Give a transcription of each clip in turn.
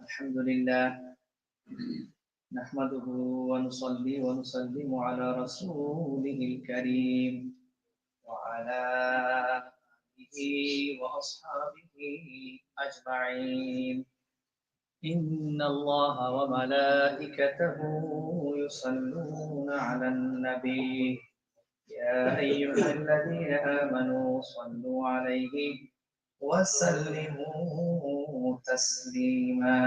الحمد لله نحمده ونصلي ونسلم على رسوله الكريم وعلى آله وأصحابه أجمعين. إن الله وملائكته يصلون على النبي. يا أيها الذين آمنوا صلوا عليه. وسلموا تسليما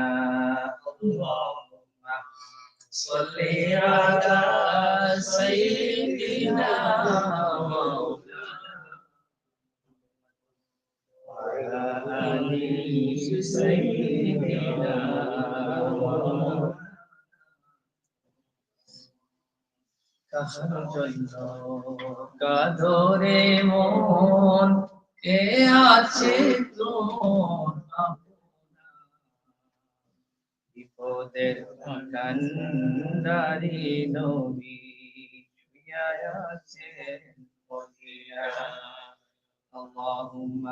اللهم صل على سيدنا مولانا وعلى آل سيدنا مولانا কাহার জন্য কাধরে মন কে আছে তোর আপনা? বিপদের কান্ডারি নবী শুইয়া আছেন বলিয়া اللهم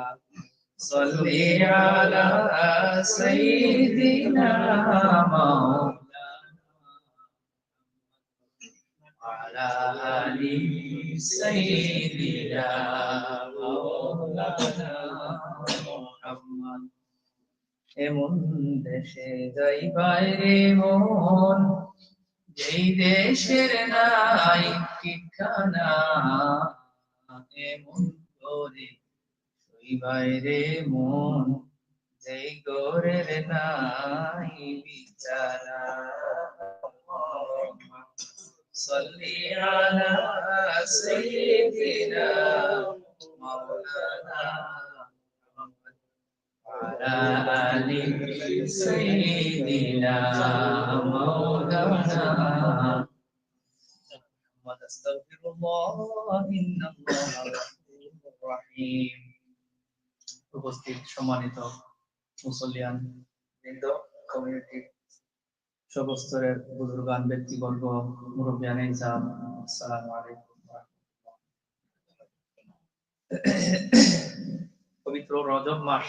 صل على سيدنا مولانا وعلى آل سيدنا مولانا محمد এমন দেশে যাই বাইরে মন যেই দেশের নাই ঠিকানা এমন করে ওই বাইরে মন যেই গোরের নাই বিচারা صل على سيدنا مولانا محمد وعلى آل سيدنا مولانا محمد استغفر الله إن الله غفور رحيم উপস্থিত সম্মানিত মুসলিয়ান বৃন্দ কমিউনিটি সবস্তরের বুজুর্গান, ব্যক্তিবর্গ মুরব্বিয়ান ইনসান আসসালামু আলাইকুম পবিত্র রজব মাস।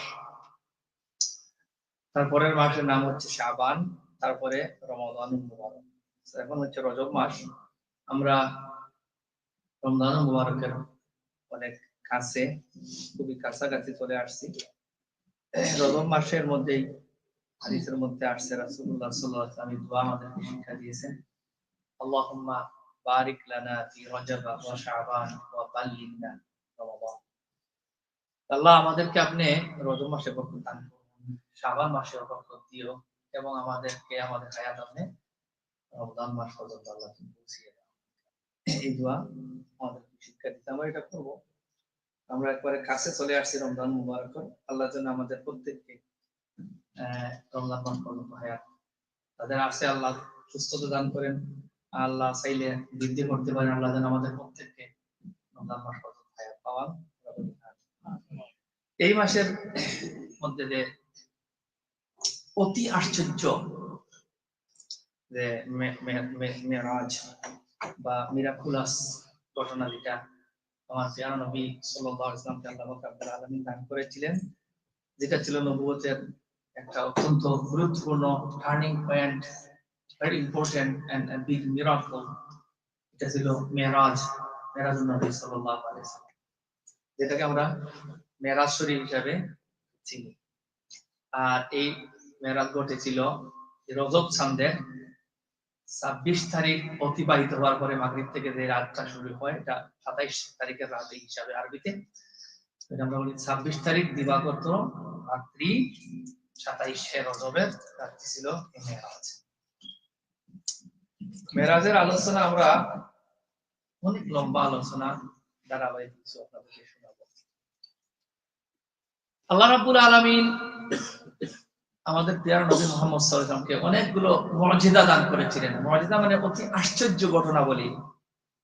তারপরের মাসের নাম হচ্ছে শাবান, তারপরে রমাদান মুবারক। এখন হচ্ছে রজব মাস। আমরা রমজান মুবারকের অনেক কাছে, খুবই কাছাকাছি চলে আসছি। রজব মাসের মধ্যেই হাদিসের মধ্যে আসছে, রাসূলুল্লাহ সাল্লাল্লাহু আলাইহি দোয়া শিক্ষা দিয়েছেন। আল্লাহুম্মা বারিক লানা ফি রজব ওয়া শাবান ওয়া রমাদান। আল্লাহ আমাদেরকে আপনি রজব মাসে বরকত দান শাবান মাসে বরকত দিও এবং আমাদেরকে, আমাদের হায়াত আপনি রমজান মাস পর্যন্ত আল্লাহ তুমি পৌঁছিয়ে দাও এই দোয়া আমাদেরকে শিক্ষা দিতে আমরা এটা করব। আমরা একবারে কাছে চলে আসছি রমজান মুবারক। আল্লাহ যেন আমাদের প্রত্যেককে রমজান মাস পর্যন্ত হায়াত তাদের আসে আল্লাহ সুস্থতা দান করেন। আল্লাহ চাইলে বৃদ্ধি করতে পারেন। আল্লাহ যেন আমাদের প্রত্যেককে রমজান মাস পর্যন্ত হায়াত পাওয়ান। এই মাসের মধ্যে যে অতি আশ্চর্য যে মেরাজ বা মিরাকুলাস ঘটনা যেটা আমার পেয়ারা নবী সাল্লাল্লাহু আলাইহি ওয়াসাল্লামকে আল্লাহ পাক রব্বুল আলামিন দান করেছিলেন, যেটা ছিল নবুয়তের একটা অত্যন্ত গুরুত্বপূর্ণ turning point very important and big miracle এটা ছিল মেরাজ মেরাজ নবী সাল্লাল্লাহু আলাইহি ওয়াসাল্লাম, যেটাকে আমরা মেরাজ শরীফ হিসাবে চিনি। আর এই মেরাজ ঘটেছিল রজব সান্দের ছাব্বিশ তারিখ অতিবাহিত হওয়ার পরে মাগরিব থেকে যে রাতটা শুরু হয়, এটা সাতাইশ তারিখের রাত হিসাবে আরবিতে। আমরা বলি ছাব্বিশ তারিখ দিবাগত রাত্রি সাতাইশে রজবের রাত্রি ছিল এই মেরাজ আলোচনা আমরা অনেক লম্বা আলোচনা ধারাবাহিক কিছু আপনাদেরকে শোনাবো। আল্লাহ রাব্বুল আলামিন আমাদের প্রিয় নবী মোহাম্মদ সাল্লাল্লাহু অনেকগুলো মর্যাদা দান করেছিলেন। মর্যাদা মানে অতি আশ্চর্য ঘটনা বলি।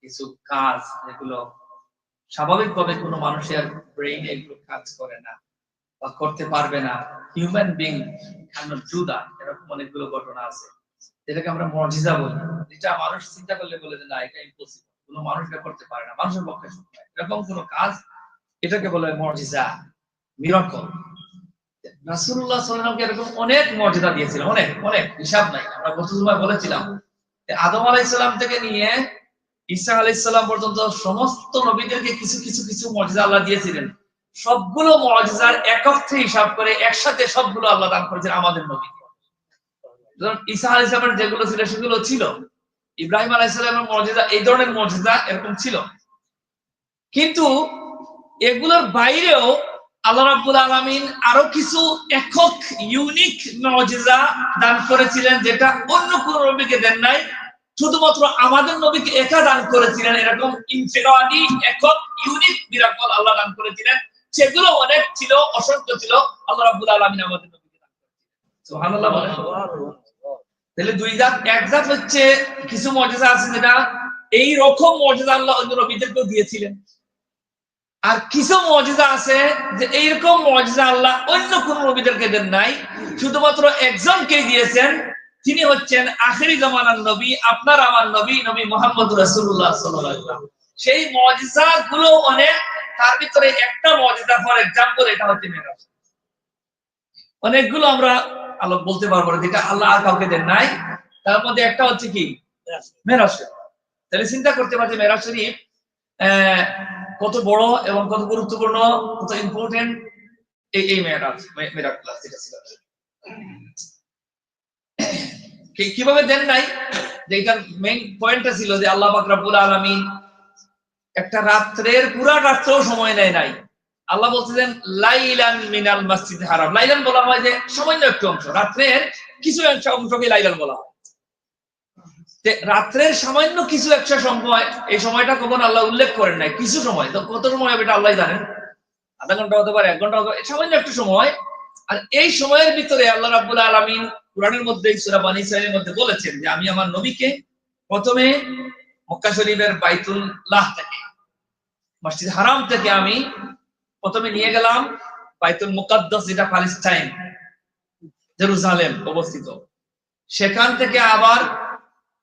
কিছু কাজ যেগুলো স্বাভাবিকভাবে কোনো মানুষের ব্রেইনে এগুলো কাজ করে না। বা করতে পারবে না। Human being cannot do that এরকম অনেকগুলো ঘটনা আছে। যেটাকে আমরা মর্যাদা বলি। যেটা মানুষ চিন্তা করলে বলে যে, না, এটা ইম্পসিবল কোনো মানুষ করতে পারে না। মানুষের পক্ষে এরকম কোনো কাজ এটাকে বলে মর্যাদা মিরাকল রাসূলুল্লাহ সাল্লাল্লাহু এরকম অনেক মর্যাদা দিয়েছিলেন অনেক অনেক। হিসাব নাই। আমরা গত সময় বলেছিলাম যে, আদম আলাইহিস সালাম থেকে নিয়ে ঈসা আলাইহিস সালাম পর্যন্ত সমস্ত নবীদেরকে কিছু কিছু কিছু মর্যাদা আল্লাহ দিয়েছিলেন। সবগুলো মর্যাদার একত্রে হিসাব করে একসাথে সবগুলো আল্লাহ দান করেছেন আমাদের নবীকে ঈসা আলাইহিস সালামের যেগুলো ছিল, সেগুলো ছিল। ইব্রাহিম আলাইহিস সালামের মর্যাদা এই ধরনের মর্যাদা এরকম ছিল। কিন্তু এগুলোর বাইরেও আল্লাহ রাব্বুল আলামিন আরও কিছু একক ইউনিক মুজিজা দান করেছিলেন, যেটা অন্য কোন নবীকে দেন নাই। শুধুমাত্র আমাদের নবীকে একা দান করেছিলেন। এরকম ইনফেরাদি একক ইউনিক মিরাকল আল্লাহ দান করেছিলেন। সেগুলো অনেক ছিল, অসংখ্য ছিল। আল্লাহ রাব্বুল আলামিন আমাদের নবীকে দান সুবহানাল্লাহ তাহলে দুই জাত, এক জাত হচ্ছে কিছু মর্যাদা আছে যেটা এই রকম মর্যাদা আল্লাহ অন্য নবীদেরকেও দিয়েছিলেন। আর কিছু মর্যাদা আছে যে এইরকম মর্যাদা আল্লাহ অন্য কোন নবীদেরকে দেন নাই। শুধুমাত্র একজনকে দিয়েছেন, তিনি হচ্ছেন আখেরি জমানার নবী, আপনার আমার নবী নবী মোহাম্মদ রসুল্লাহ সেই মর্যাদা গুলো অনেক তার ভিতরে একটা মর্যাদা ফর এক্সাম্পল এটা হচ্ছে মেরাজ অনেকগুলো আমরা আলো বলতে পারব না, যেটা আল্লাহ আর কাউকে দেন নাই। তার মধ্যে একটা হচ্ছে কি? মেরাজ তাহলে চিন্তা করতে পারছি মেরাজ শরীফ কত বড় এবং কত গুরুত্বপূর্ণ, কত ইম্পর্টেন্ট এই এই মেয়েরাজ মেয়েরাজ ক্লাস যেটা ছিল। কীভাবে দেন নাই? যে এটার মেইন পয়েন্টটা ছিল যে আল্লাহ পাক রব্বুল আলামিন একটা রাত্রের পুরা রাত্রেও সময় নেয় নাই। আল্লাহ বলতেছেন লাইলান মিনাল মসজিদ হারাম। লাইলান বলা হয় যে, সামান্য একটু অংশ। রাত্রের কিছু অংশ অংশকে লাইলান বলা হয়। রাত্রের সামান্য কিছু একটা সময়, এই সময়টা কখন আল্লাহ উল্লেখ করেন নাই? কিছু সময়। তো কত সময় হবে এটা আল্লাহ জানেন। আধা ঘণ্টা হতে পারে, এক ঘণ্টা হতে পারে, সামান্য একটু সময়। আর এই সময়ের ভিতরে আল্লাহ রাব্বুল আলামিন কোরআনের মধ্যে সূরা বানী ইসরাঈলের মধ্যে বলেছেন যে, আমি আমার নবীকে প্রথমে মক্কা শরীফের বাইতুল্লাহ থেকে মসজিদ হারাম থেকে আমি প্রথমে নিয়ে গেলাম বাইতুল মুকাদ্দাস, যেটা প্যালেস্টাইন জেরুজালেম অবস্থিত। সেখান থেকে আবার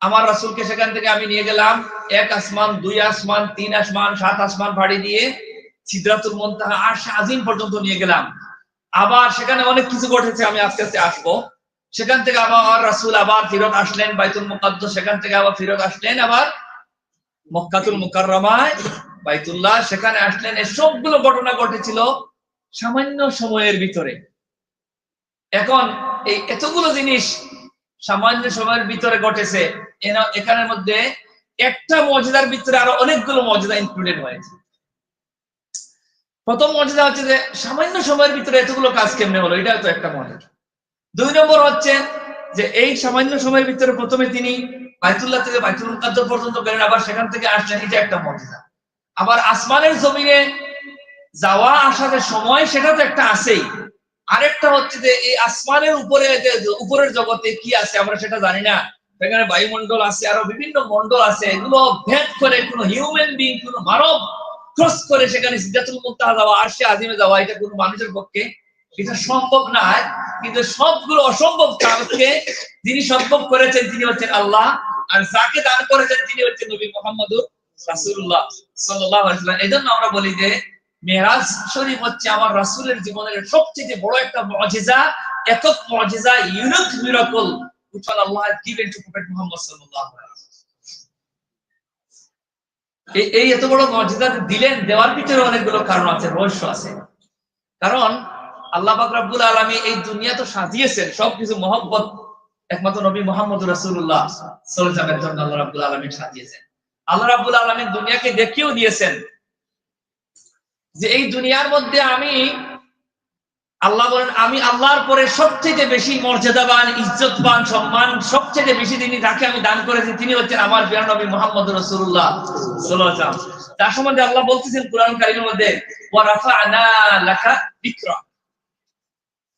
আমার রাসূলকে সেখান থেকে আমি নিয়ে গেলাম এক আসমান, দুই আসমান, তিন আসমান, সাত আসমান ভাড়ি দিয়ে সিদরাতুল মুনতাহা আর আজিম পর্যন্ত নিয়ে গেলাম। আবার সেখানে অনেক কিছু ঘটেছে, আমি আস্তে আস্তে আসব। সেখান থেকে আবার রাসূল আবার ফিরত আসলেন, বাইতুল মুকাদ্দাস, সেখান থেকে আবার ফিরত আসলেন আবার মক্কাতুল মুকাররমায়। বাইতুল্লাহ, সেখানে আসলেন এই সবগুলো ঘটনা ঘটেছিল সামান্য সময়ের ভিতরে। এখন এই এতগুলো জিনিস সামান্য সময়ের ভিতরে ঘটেছে এখানের মধ্যে একটা মর্যাদার ভিতরে আরও অনেকগুলো মর্যাদা ইনক্লুডেড হয়েছে। প্রথম মর্যাদা হচ্ছে যে সামান্য সময়ের ভিতরে এতগুলো কাজ কেমনে হলো এটা তো একটা মর্যাদা দুই নম্বর হচ্ছে যে এই সামান্য সময়ের ভিতরে প্রথমে তিনি বাইতুল্লাহ থেকে বাইতুল পর্যন্ত গেলেন, আবার সেখান থেকে আসলেন, এটা একটা মর্যাদা আবার আসমানের জমিনে যাওয়া আসার সময় সেটা তো একটা আছেই। আরেকটা হচ্ছে যে এই আসমানের উপরে উপরের জগতে কি আছে আমরা সেটা জানি না। সেখানে বায়ুমণ্ডল আছে, আরও বিভিন্ন মণ্ডল আছে, এগুলো ভেদ করে কোনো হিউম্যান বিং কোনো মানব ক্রস করে সেখানে সিদ্ধাতুল মুক্তাহা যাওয়া আসে আজিমে যাওয়া, এটা কোনো মানুষের পক্ষে এটা সম্ভব না কিন্তু সবগুলো অসম্ভব কাজকে যিনি সম্ভব করেছেন তিনি হচ্ছেন আল্লাহ, আর যাকে দান করেছেন তিনি হচ্ছেন নবী মোহাম্মদ এজন্য আমরা বলি যে শরীফ হচ্ছে আমার রাসূলের জীবনের সবচেয়ে বড় একটা একক ইউনিক মিরাকল এই- এই এত বড় মর্যাদা দিলেন, দেওয়ার ভিতরে অনেকগুলো কারণ আছে, রহস্য আছে। কারণ আল্লাহ পাক রব্বুল আলামী এই দুনিয়া তো সাজিয়েছেন, সবকিছু মহব্বত, একমাত্র নবী মোহাম্মদ আলাইহি ওয়াসাল্লামের জন্য আল্লাহ রাব্বুল আলামিন সাজিয়েছেন। আল্লাহ রাব্বুল আলামিন দুনিয়াকে দেখিয়েও দিয়েছেন যে এই দুনিয়ার মধ্যে আমি আল্লাহ বলেন, আমি আল্লাহর পরে সবচেয়ে বেশি মর্যাদাবান, ইজ্জতবান, সম্মান সবচেয়ে বেশি তিনি যাকে আমি দান করেছি, তিনি হচ্ছেন আমার প্রিয় নবী মোহাম্মদ সাল্লাল্লাহু তার সম্বন্ধে আল্লাহ বলতেছেন কোরআন কারীমের মধ্যে, ওয়া রাফা'না লাকা যিকরা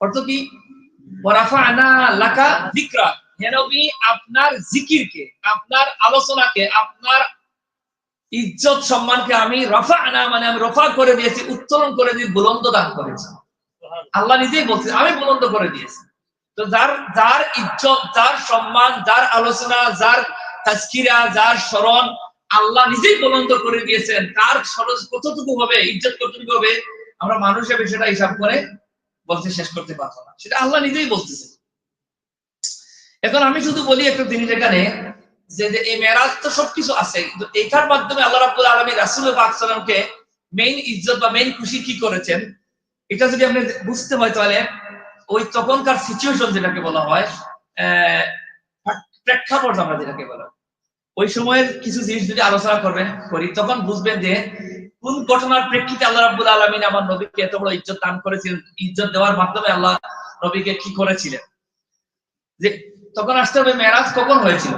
অর্থ কি? ওয়া রাফা'না লাকা যিকরা হে আপনার জিকিরকে, আপনার আলোচনাকে, আপনার ইজ্জত সম্মানকে আমি রফা আনা মানে আমি রফা করে দিয়েছি, উত্তোলন করে দিয়ে বুলন্দ দান করেছি। আল্লাহ নিজেই বলছে, আমি বুলন্দ করে দিয়েছি। তো যার যার ইজ্জত, যার সম্মান, যার আলোচনা, যার তাজকিরা, যার স্মরণ, আল্লাহ নিজেই বুলন্দ করে দিয়েছেন। তার খরচ কতটুকু হবে, ইজ্জত কতটুকু হবে, আমরা মানুষ হিসেবে সেটা হিসাব করে বলতে শেষ করতে পারব না। সেটা আল্লাহ নিজেই বলতেছে। এখন আমি শুধু বলি একটা জিনিস এখানে। যে এই মেরাজ তো সবকিছু আছে কিন্তু এটার মাধ্যমে আল্লাহ রাব্বুল আলামিন রাসূল পাক মেইন ইজ্জত বা মেইন খুশি কি করেছেন? এটা যদি আপনি বুঝতে হয় তাহলে ওই তখনকার সিচুয়েশন যেটাকে বলা হয় প্রেক্ষাপট আমরা যেটাকে বলা ওই সময়ের কিছু জিনিস যদি আলোচনা করবেন, করি, তখন বুঝবেন যে কোন ঘটনার প্রেক্ষিতে আল্লাহ রাব্বুল আলামিন আমার নবীকে এত বড় ইজ্জত দান করেছিলেন, ইজ্জত দেওয়ার মাধ্যমে আল্লাহ নবীকে কি করেছিলেন? যে, তখন আসতে হবে মেরাজ কখন হয়েছিল?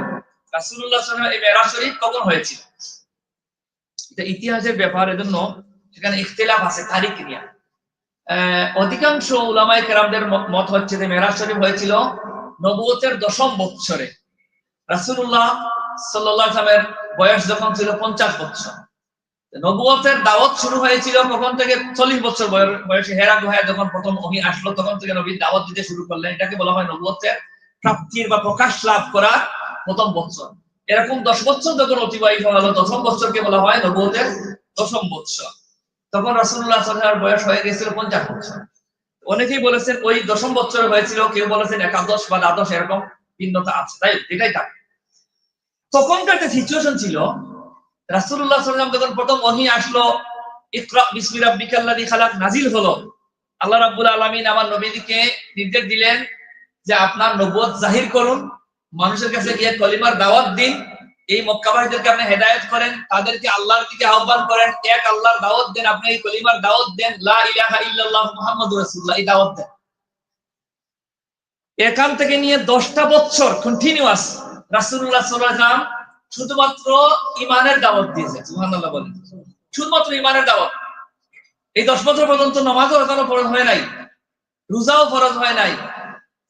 ইতিহাসের ব্যাপার এজন্য সেখানে আছে, তারিখ নিয়ে। অধিকাংশ কেরামদের মত হচ্ছে যে মেরাজ শরীফ হয়েছিল দশম বৎসরে। আলাইহি ওয়াসাল্লামের বয়স যখন ছিল পঞ্চাশ বৎসর। নবুয়তের দাওয়াত শুরু হয়েছিল কখন থেকে? চল্লিশ বছর বয়স- হেরা গুহায় যখন প্রথম ওহি আসলো, তখন থেকে নবীর দাওয়াত দিতে শুরু করলেন। এটাকে বলা হয় নবুয়তের প্রাপ্তির বা প্রকাশ লাভ করার প্রথম বছর এরকম দশ বছর যখন অতিবাহিত হলো, দশম বছরকে বলা হয় নবুয়তের দশম বছর তখন রাসূলুল্লাহ সাল্লাল্লাহু বয়স হয়ে গেছিল পঞ্চাশ বছর অনেকেই বলেছেন ওই দশম বছর হয়েছিল, কেউ বলেছেন একাদশ বা দ্বাদশ, এরকম ভিন্নতা আছে। তাই এটাই থাকে তখনকার যে সিচুয়েশন ছিল, রাসূলুল্লাহ সাল্লাম যখন প্রথম ওহী আসলো, ইকরা বিসমি রাব্বিকাল্লাযী খালাক নাজিল হলো। আল্লাহ রাব্বুল আলামিন আমার নবীকে নির্দেশ দিলেন যে আপনার নবুয়ত জাহির করুন। মানুষের কাছে গিয়ে কলিমার দাওয়াত দিন। এই মক্কাবাসীদেরকে আপনি হেদায়েত করেন, তাদেরকে আল্লাহর দিকে আহ্বান করেন, এক আল্লাহর দাওয়াত দেন, আপনি এই কলিমার দাওয়াত দেন, লা ইলাহা ইল্লাল্লাহ মুহাম্মাদুর রাসূলুল্লাহ, এই দাওয়াত দেন। এখান থেকে নিয়ে দশটা বছর কন্টিনিউয়াস রাসূলুল্লাহ সাল্লাল্লাহু আলাইহি ওয়াসাল্লাম শুধুমাত্র ইমানের দাওয়াত দিয়েছে, সুবহানাল্লাহ বলেন। শুধুমাত্র ইমানের দাওয়াত। এই দশ বছর পর্যন্ত নামাজও এখনও ফরজ হয় নাই, রোজাও ফরজ হয় নাই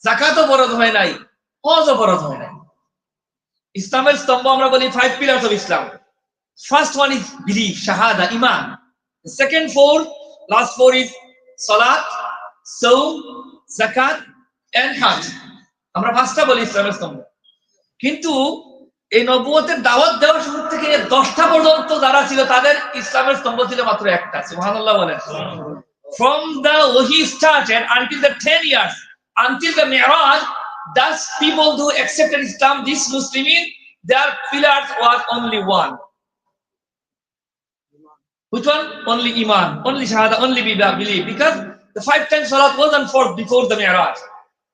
জাকাতও ফরজ হয় নাই হজও ফরজ হয় নাই। ইসলামের স্তম্ভ আমরা বলি five pillars of Islam first one is belief শাহাদা ইমান second four last four is সালাত সৌম জাকাত এন্ড হজ আমরা পাঁচটা বলি ইসলামের স্তম্ভ। কিন্তু এই নবুয়তের দাওয়াত দেওয়া শুরু থেকে দশটা পর্যন্ত যারা ছিল, তাদের ইসলামের স্তম্ভ ছিল মাত্র একটা। সুবহানাল্লাহ বলেন। From the wahi started until the 10 years, until the mi'raj thus people who accepted islam this muslimin their pillars was only one which one only iman only shahada only be- belief because the five times salat wasn't forth before the mi'raj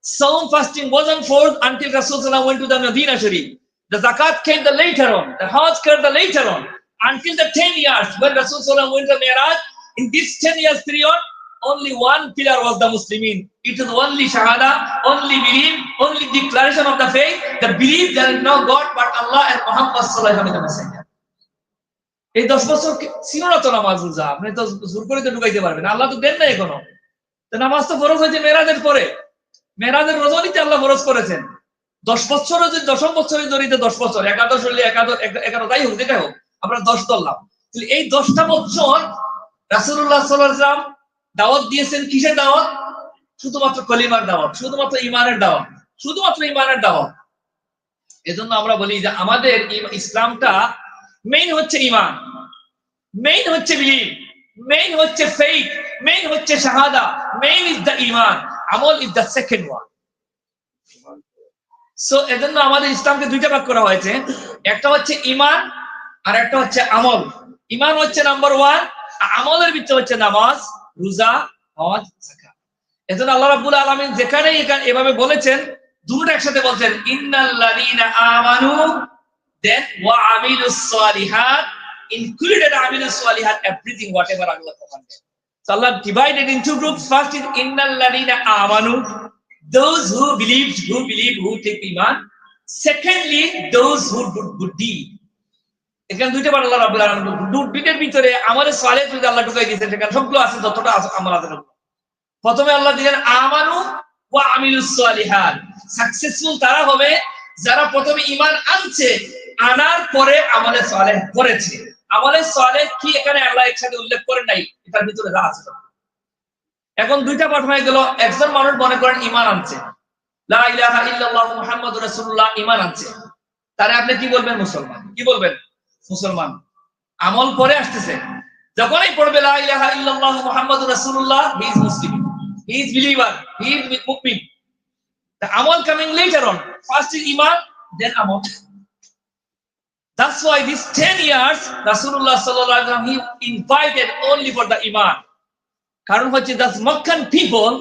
Psalm fasting wasn't forth until Rasulullah went to the Medina Sharif. The zakat came the later on. The hajj came the later on. Until the 10 years when Rasulullah went to Mi'raj, in this 10 years period, only one pillar was the Muslimin. It is only Shahada, only belief, only declaration of the faith, the belief there is no God but Allah and Muhammad Sallallahu Alaihi Wasallam এই দশ বছর ছিল তো নামাজ রোজা? আপনি তো জোর করে তো ঢুকাইতে পারবেন আল্লাহ তো দেন না এখনও। নামাজ তো ফরজ হয়েছে মেরাজের পরে। মেরাজের রজনীতে আল্লাহ ফরজ করেছেন। দশ বছর যদি দশম বছরে জড়িত দশ বছর। একাদশ হইলে একাদশ এক- এগারো তাই হোক যেটাই হোক আমরা দশ ধরলাম। এই দশটা বছর আলাইহি ওয়াসাল্লাম দাওয়াত দিয়েছেন কিসের দাওয়াত? শুধুমাত্র কলিমার দাওয়াত, শুধুমাত্র ইমানের দাওয়াত, শুধুমাত্র ইমানের দাওয়াত। এজন্য আমরা বলি যে আমাদের ইসলামটা মেইন হচ্ছে ইমান মেইন হচ্ছে বিলিভ মেইন হচ্ছে ফেইথ মেইন হচ্ছে শাহাদা মেইন ইজ দ্য ইমান আমল is the second one so এজন্য আমাদের ইসলামকে দুইটা ভাগ করা হয়েছে, একটা হচ্ছে ইমান আর একটা হচ্ছে আমল। ইমান হচ্ছে নাম্বার ওয়ান আমলের ভিতরে হচ্ছে নামাজ। রোজা হজ জাকাত এজন্য আল্লাহ রাব্বুল আলামিন যেখানে এভাবে বলেছেন দুটো একসাথে বলছেন, ইন্নাল্লাযিনা আমানু দেন ওয়া আমিলুস সালিহাত, ইনক্লুডেড আমিলুস সালিহাত, everything whatever Allah command so Allah divided in two group first is ইন্নাল্লাযিনা আমানু those who believe who believe who take Iman secondly those who do good deed এখানে দুইটা বার আল্লাহ রাব্বুল আলামিন দু- দুইটার ভিতরে আমাদের সালেহ যদি আল্লাহ ঢুকাই দিয়েছেন সেখানে সবগুলো আছে, যতটা আমার আছে প্রথমে আল্লাহ দিলেন, আমানু আমিলুস সাকসেসফুল তারা হবে যারা প্রথমে ঈমান আনছে, আনার পরে আমলে সালেহ করেছে। আমলে সালেহ কি এখানে আল্লাহ একসাথে উল্লেখ করেন নাই? এটার ভিতরে যা আছে এখন দুইটা পাঠ হয়ে গেল, একজন মানুষ মনে করেন ঈমান আনছে। লা ইলাহা ইল্লাল্লাহ মুহাম্মাদুর রাসূলুল্লাহ, ঈমান আনছে। তারে আপনি কি বলবেন মুসলমান? কি বলবেন? মুসলমান আমল পরে আসতেছে যখনই পড়বে লা ইলাহা ইল্লাল্লাহ মুহাম্মাদুর রাসূলুল্লাহ he is Muslim He is believer. He is mu'min. The amal coming later on. First is iman, then amal. That's why these 10 years, Rasulullah sallallahu alaihi wasallam, he invited only for the iman. কারণ হচ্ছে that Meccan people,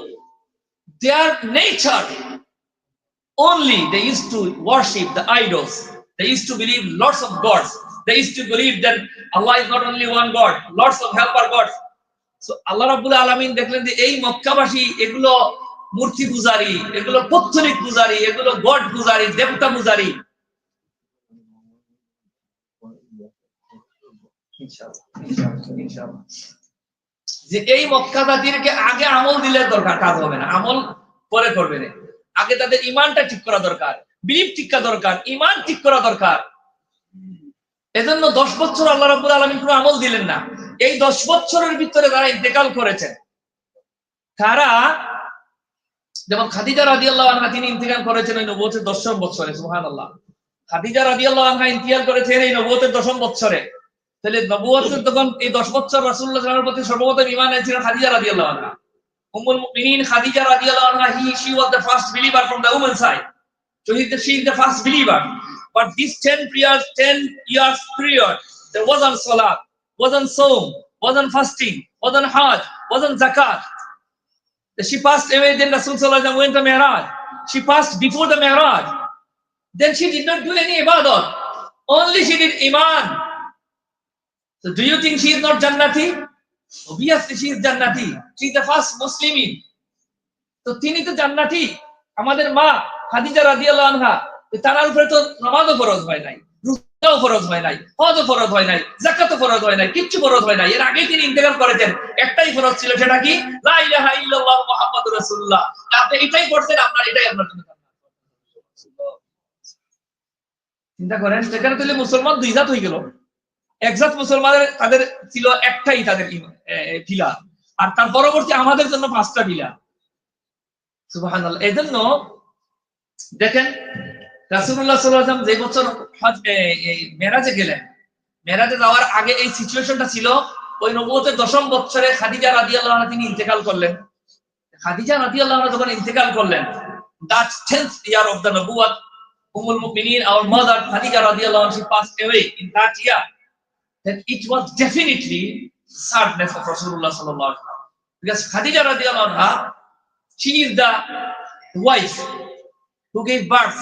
their nature, only they used to worship the idols. They used to believe lots of gods. They used to believe that Allah is not only one God, lots of helper gods. So Allah Rabbul Alamin দেখলেন যে এই মক্কাবাসী এগুলো মূর্তি পূজারি এগুলো পত্তলিক পূজারি এগুলো god পূজারি দেবতা পূজারি। যে এই মক্কা জাতিরকে আগে আমল দিলে দরকার কাজ হবে না আমল পরে করবে আগে তাদের ইমানটা ঠিক করা দরকার বিলিফ ঠিক করা দরকার ইমান ঠিক করা দরকার। এজন্য দশ বছর আল্লাহ রাবুল আলমিন কোনো আমল দিলেন না। এই দশ বছরের ভিতরে তারা ইন্তেকাল করেছেন, তারা যেমন খাদিজা রাজি আল্লাহ তিনি ইন্তেকাল করেছেন ওই নবতের দশম বছরে সুহান আল্লাহ খাদিজা রাজি আল্লাহ আনহা করেছেন এই নবতের দশম বছরে। তাহলে নবুয়তের তখন এই দশ বছর সাল্লাল্লাহু প্রতি সর্বপ্রথম ঈমান এনেছিলেন খাদিজা রাদিয়াল্লাহু আনহা। উম্মুল মুমিনিন খাদিজা রাদিয়াল্লাহু আনহা হি was the first believer from the woman side so he she is the first believer but these 10 prayers, 10 years period there wasn't salat wasn't saum wasn't fasting wasn't hajj wasn't zakat she passed away then rasul sallallahu went to mi'raj she passed before the mi'raj then she did not do any ibadah only she did iman So do you think she is not Jannati? Obviously she is Jannati. She is the first Muslim. তো তিনি তো জান্নাতি আমাদের মা খাদিজা রাদিয়াল্লাহু আনহা তার উপরে তো নামাজও ফরজ হয় নাই রুকুও ফরজ হয় নাই, হজও ফরজ হয় নাই, যাকাতও ফরজ হয় নাই, কিচ্ছু ফরজ হয় নাই। এর আগে তিনি ইন্তেকাল করেছেন। একটাই ফরজ ছিল সেটা কি? লা ইলাহা ইল্লাল্লাহ মুহাম্মাদুর রাসূলুল্লাহ। আপনি এটাই করছেন আপনার এটাই আপনার জন্য চিন্তা করেন, সেখানে তাহলে মুসলমান দুই জাত হয়ে গেল। একজাত মুসলমানের তাদের ছিল একটাই তাদের পিলা আর তার পরবর্তী আমাদের জন্য পাঁচটা পিলা সুবাহান এই জন্য দেখেন রাসুল্লাহ সাল্লাম যে বছর মেরাজে গেলেন মেরাজে যাওয়ার আগে এই সিচুয়েশনটা ছিল ওই নবতের দশম বছরে খাদিজা রাদি আল্লাহ তিনি ইন্তেকাল করলেন খাদিজা রাদি আল্লাহ যখন ইন্তেকাল করলেন that 10th year of the Nabuwat, Ummul Mu'minin, our mother Khadija radiallahu anha, she passed away in that year. that it was definitely sadness of Rasulullah sallallahu alaihi wasallam. Because Khadija radiallahu anha, she is the wife who gave birth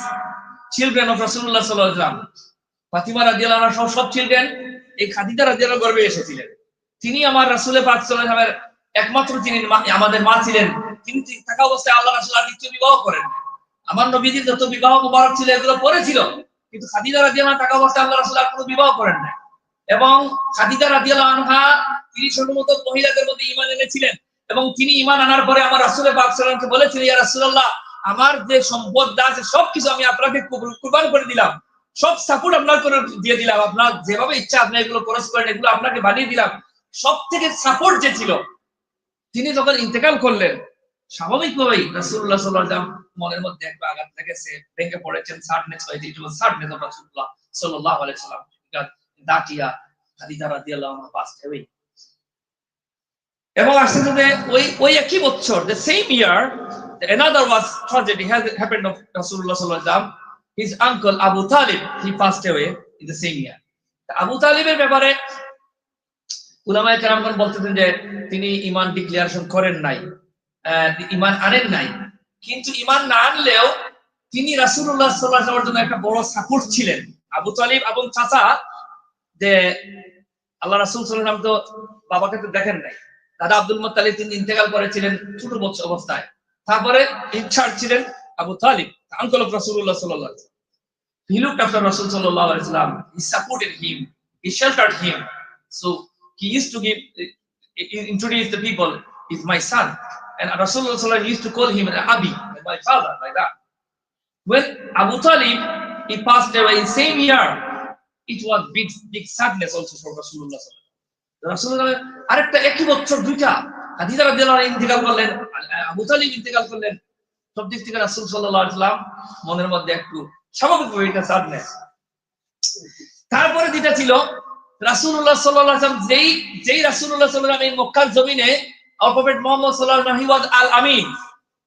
Rasulullah sallallahu alaihi wasallam. Fatima রাদিয়াল্লাহু আনহা সব children এই খাদিজা রাদিয়াল্লাহু গর্ভে এসেছিলেন। তিনি আমার রাসূলের পাক সাল্লাল্লাহু একমাত্র তিনি আমাদের মা ছিলেন। তিনি থাকা অবস্থায় আল্লাহ রাসূল আর নিত্য বিবাহ করেন। আমার নবীজির যত বিবাহ মুবারক ছিল, এগুলো পরে ছিল। কিন্তু খাদিজা আনহা থাকা অবস্থায় আল্লাহ রাসূল আর কোনো বিবাহ করেন না এবং খাদিজা রাদিয়াল্লাহু আনহা তিনি সর্বপ্রথম মহিলাদের মধ্যে ঈমান এনেছিলেন। এবং তিনি ঈমান আনার পরে আমার রাসূলের পাক আলাইহি বলেছিলেন, ইয়া রাসূলুল্লাহ আমার যে সম্পদ আছে, সবকিছু আমি আপনাকে কুরবান করে দিলাম। সব সাপোর্ট আপনার করে দিয়ে দিলাম। আপনার যেভাবে ইচ্ছা আপনি এগুলো খরচ করেন, এগুলো আপনাকে বানিয়ে দিলাম। সব থেকে সাপোর্ট যে ছিল, তিনি যখন ইন্তেকাল করলেন, স্বাভাবিকভাবেই আলাইহি ওয়াসাল্লাম মনের মধ্যে একটা আঘাত লেগেছে ভেঙে পড়েছেন সাডনেস হয়েছে ইট ওয়াজ রাসূলুল্লাহ সাল্লাল্লাহু আলাইহি away এবং আসছে যে ওই ওই একই বছর, the same year, another was tragedy has happened of Rasulullah sallallahu alaihi wasallam. His uncle Abu Talib, he passed away in the same year. Abu তালিবের ব্যাপারে উলামায়ে কেরামগণ বলতেছেন যে তিনি ঈমান ডিক্লারেশন করেন নাই ঈমান আনেন নাই। কিন্তু ঈমান না আনলেও তিনি রাসূলুল্লাহ সাল্লাল্লাহু আলাইহি ওয়াসাল্লামের জন্য একটা বড় সাপোর্ট ছিলেন। আবু তালিব এবং চাচা, যে আল্লাহ রাসূল রাসুল সাল্লাম তো বাবাকে তো দেখেন নাই। দাদা আব্দুল মোত্তালিব তিনি ইন্তেকাল করেছিলেন ছোট বছর অবস্থায় তারপরে ইনচার্জ ছিলেন Abu Talib uncle of Rasulullah সাল্লাল্লাহু He looked after Rasul sallallahu alaihi wasallam. He supported him. He sheltered him. So he used to give, introduce the people. He's my son. And Rasulullah sallallahu used to call him Abi, my father, like that. When Abu Talib, he passed away in same year, it was big big sadness also for Rasulullah আরেকটা একই বছর দুইটা করলেন আবু করলেন সব দিক থেকে সাল্লাল্লাহু সাল্লাম মনের মধ্যে একটু স্বাভাবিকভাবে এটা তারপরে যেটা ছিল সাল্লাল্লাহু সাল্লাম যেই যেই রাসূলুল্লাহ সাল্লাল্লাহু আলাইহি মক্কার জমিনে wasallam, he was Al Amin.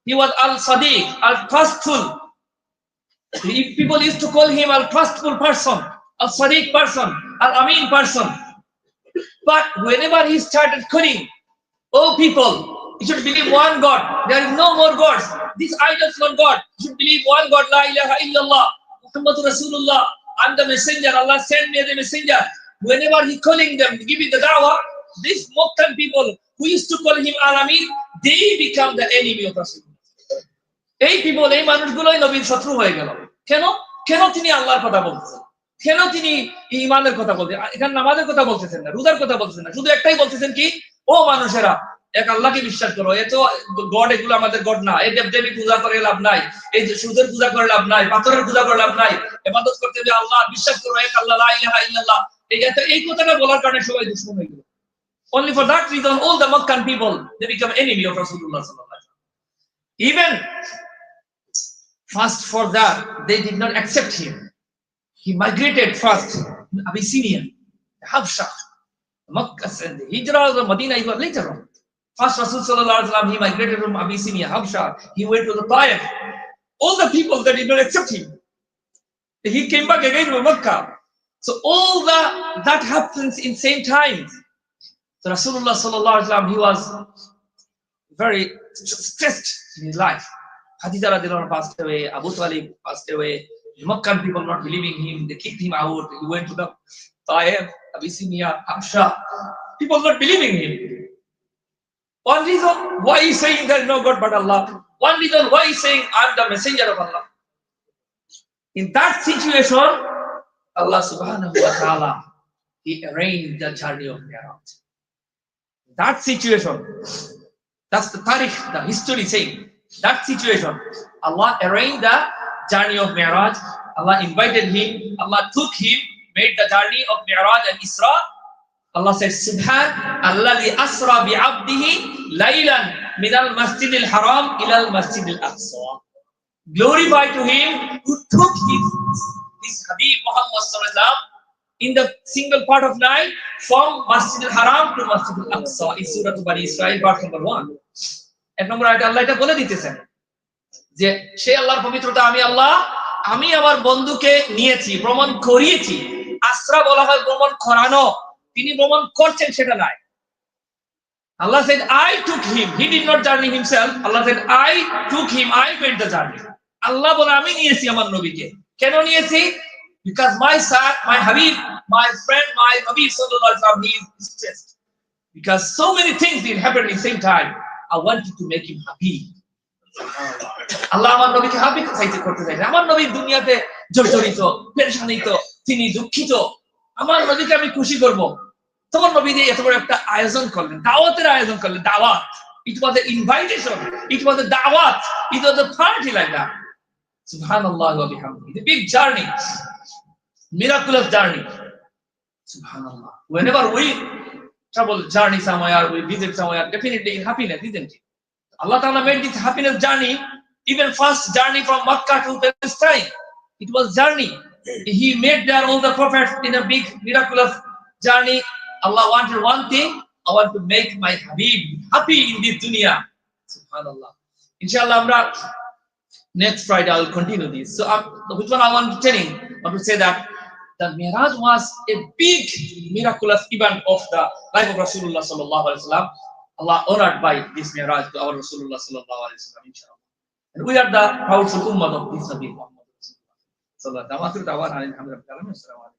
He was Al Sadiq, Al Trustful. If people used to call him Al Trustful person, Al Sadiq person, Al Amin person. But whenever he started calling, oh people, you should believe one God. There is no more gods. These idols not God. You should believe one God. La ilaha illallah. Muhammadur Rasulullah. I'm the messenger. Allah sent me as a messenger. Whenever he calling them, giving the da'wah, these Mokkan people who used to call him Alamin, they become the enemy of Rasulullah. এই people এই মানুষগুলোই নবীর শত্রু হয়ে গেল কেন কেন তিনি আল্লাহর কথা বলতেছেন কেন তিনি ইমানের কথা বলতে এখানে নামাজের কথা বলতেছেন না, রোজার কথা বলতেছেন না। শুধু একটাই বলতেছেন কি, ও মানুষেরা, এক আল্লাহকে বিশ্বাস করো, এ তো গড এগুলো আমাদের গড না। এই দেবদেবী পূজা করে লাভ নাই, এই যে সূর্যের পূজা করে লাভ নাই, পাথরের পূজা করে লাভ নাই এবাদত করতে হবে আল্লাহ বিশ্বাস করো, এক আল্লাহ, লা ইলাহা ইল্লাল্লাহ। এই এই কথাটা বলার কারণে সবাই দুশ্মন হয়ে গেল। Only for that reason, all the Meccan people, they become enemy of Rasulullah sallallahu alaihi wasallam. Even first for that, they did not accept him. He migrated first to Abyssinia Habsha Makkah and Hijrah of Medina he was later on First Rasul he migrated from Abyssinia, Habsha. He went to the Taif. All the people that did not accept him. He came back again to Makkah. So all the that happens in same time. So Rasulullah sallallahu he was very stressed in his life. Khadija radiallahu passed away. Abu Talib passed away. The Meccan people not believing him. They kicked him out. He went to the Taif, Abyssinia, Habsha. People not believing him. One reason why he's saying there is no God but Allah. One reason why he's saying I'm the messenger of Allah. In that situation, Allah subhanahu wa ta'ala, He arranged the journey of Mi'raj. That situation, that's the tarikh, the history saying, that situation, Allah arranged the journey of Mi'raj. Allah invited him, Allah took him, made the journey of Mi'raj and Isra. Allah says, Subhan alladhi asra bi abdihi laylan min al masjid al haram ila al masjid al aqsa. Glorify to him who took his, his Habib Muhammad in the single part of night from Masjid al Haram to Masjid al Aqsa in Surah Bani Israel, verse number one. এক নম্বর আয়তে আল্লাহ এটা বলে দিতেছেন যে সে আল্লাহর পবিত্রতা আমি আল্লাহ আমি আমার বন্ধুকে নিয়েছি ভ্রমণ করিয়েছি আশ্রা বলা হয় ভ্রমণ করানো তিনি ভ্রমণ করছেন সেটা নাই Allah said, I took him. He did not journey himself. Allah said, I took him. I went the journey. আল্লাহ বলে আমি নিয়েছি আমার নবীকে কেন নিয়েছি because my son my habib my friend my habib sallallahu alaihi wasallam he is stressed because so many things did happen at the same time i wanted to make him happy আল্লাহ আমার নবীকে হাবি চাইতে করতে চাইছে। আমার নবী দুনিয়াতে জর্জরিত, পেরেশানিত, তিনি দুঃখিত। আমার নবীকে আমি খুশি করব। তখন নবী যে এত বড় একটা আয়োজন করলেন, দাওয়াতের আয়োজন করলেন, দাওয়াত। It was A invitation it was a দাওয়াত it was a party like that সুবহানাল্লাহ ওয়া বিহামদিহি। Big journey, miraculous journey journey somewhere, we definitely in happiness Allah Ta'ala made this happiness journey, even first journey from Makkah to Palestine. It was journey. He made there all the prophets in a big miraculous journey. Allah wanted one thing. I want to make my Habib happy in this dunya. Subhanallah. Inshallah, Amra, next Friday I will continue this. So, um, which one I want to tell you? I want to say that the Miraj was a big miraculous event of the life of Rasulullah sallallahu alaihi wasallam. Allah honored by this Miraj to our Rasulullah sallallahu alaihi wasallam, inshallah. And we are the proudful ummah of this Nabi Muhammad sallallahu alaihi wasallam. So,